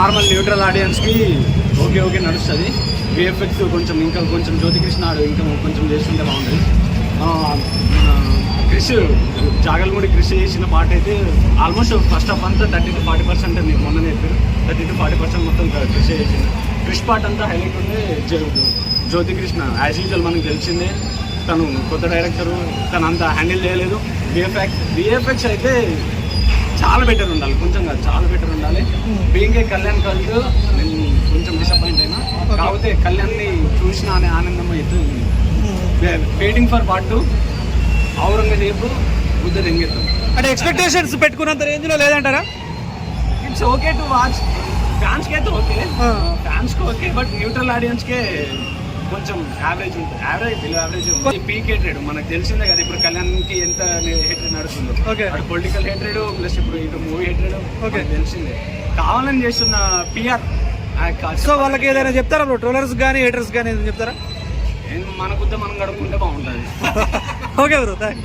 Normal neutral ఆడియన్స్కి okay okay నడుస్తుంది. VFX కొంచెం ఇంకా కొంచెం జ్యోతికృష్ణ ఆడు ఇంకా కొంచెం చేస్తుంటే బాగుంటుంది. మన క్రిష్ జాగల్మూడి క్రిష్ చేసిన పాట అయితే ఆల్మోస్ట్ ఫస్ట్ ఆఫ్ అంతా థర్టీ టు ఫార్టీ పర్సెంట్ నేను మొన్న చెప్పారు. థర్టీ టు ఫార్టీ పర్సెంట్ మొత్తం క్రిష్ చేసింది. క్రిష్ పాట అంతా హైలైట్ ఉండే జ్యోతికృష్ణ జ్యోతి కృష్ణ యాజ్ యూజువల్ మనకు తెలిసిందే తను కొత్త డైరెక్టరు తను అంత హ్యాండిల్ చేయలేదు. విఎఫ్ఎక్స్ విఎఫ్ఎక్స్ అయితే చాలా బెటర్ ఉండాలి. కొంచెం కాదు చాలా బెటర్ ఉండాలి. బీయింగే కళ్యాణ్ కల్ట్ నేను కొంచెం డిసప్పాయింట్ అయినా. కాకపోతే కళ్యాణ్ని చూసిన అనే ఆనందం అయితే waiting for part two Aurangzeb Buddha రింగెత్తం అంటే ఎక్స్పెక్టేషన్స్ పెట్టుకున్నంత రేంజ్లో లేదంటారా? ఇట్స్ ఓకే టు వాచ్ ఫ్యాన్స్కి అయితే ఓకే. ఫ్యాన్స్కి ఓకే బట్ న్యూట్రల్ ఆడియన్స్కే కొంచెం యావరేజ్ ఉంటుంది. Average below average peak hatred మనకు తెలిసిందే కదా ఇప్పుడు కళ్యాణ్కి ఎంత హేట్రేడ్ నడుస్తుందో. అటు పొలిటికల్ హేట్రేడ్ ప్లస్ ఇప్పుడు ఇటు మూవీ హేట్రేడ్ Okay. తెలిసిందే. కావాలని చేస్తున్న పిఆర్ సో వాళ్ళకి ఏదైనా చెప్తారా బ్రో ట్రోలర్స్ కానీ హేటర్స్ కానీ ఏదైనా చెప్తారా? మనకుద్ద మనం గడుపుకుంటే బాగుంటుంది. Okay bro thank